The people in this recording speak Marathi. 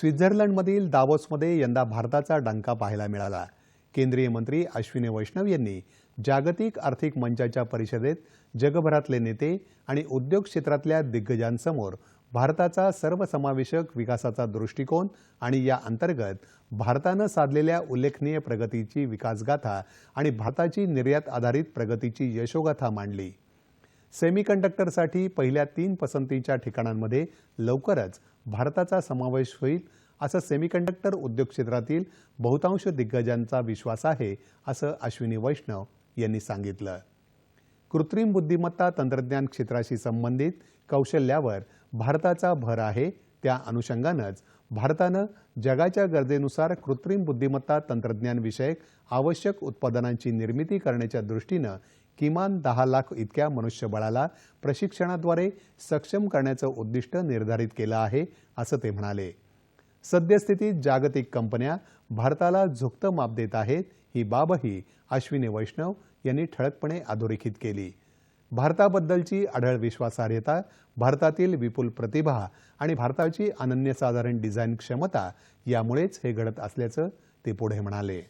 स्वित्झर्लंडमधील दावोसमध्ये यंदा भारताचा डंका पाहायला मिळाला. केंद्रीय मंत्री अश्विनी वैष्णव यांनी जागतिक आर्थिक मंचाच्या परिषदेत जगभरातले नेते आणि उद्योग क्षेत्रातल्या दिग्गजांसमोर भारताचा सर्वसमावेशक विकासाचा दृष्टिकोन आणि या अंतर्गत भारतानं साधलेल्या उल्लेखनीय प्रगतीची विकासगाथा आणि भारताची निर्यात आधारित प्रगतीची यशोगाथा मांडली. सेमीकंडक्टरसाठी पहिल्या तीन पसंतीच्या ठिकाणांमध्ये लवकरच भारताचा समावेश होईल असं सेमीकंडक्टर उद्योग क्षेत्रातील बहुतांश दिग्गजांचा विश्वास आहे असं अश्विनी वैष्णव यांनी सांगितलं. कृत्रिम बुद्धिमत्ता तंत्रज्ञान क्षेत्राशी संबंधित कौशल्यावर भारताचा भर आहे. त्या अनुषंगानंच भारतानं जगाच्या गरजेनुसार कृत्रिम बुद्धिमत्ता तंत्रज्ञान विषयक आवश्यक उत्पादनांची निर्मिती करण्याच्या दृष्टीनं किमान दहा लाख इतक्या मनुष्यबळाला प्रशिक्षणाद्वारे सक्षम करण्याचं उद्दिष्ट निर्धारित केलं आहे असं ते म्हणाले. सद्यस्थितीत जागतिक कंपन्या भारताला झुकतं माप देत आहेत ही बाबही अश्विनी वैष्णव यांनी ठळकपणे अधोरेखित केली. भारताबद्दलची आढळ विश्वासार्हता भारतातील विपुल प्रतिभा आणि भारताची अनन्यसाधारण डिझाईन क्षमता यामुळेच हे घडत असल्याचं ते पुढे म्हणाले.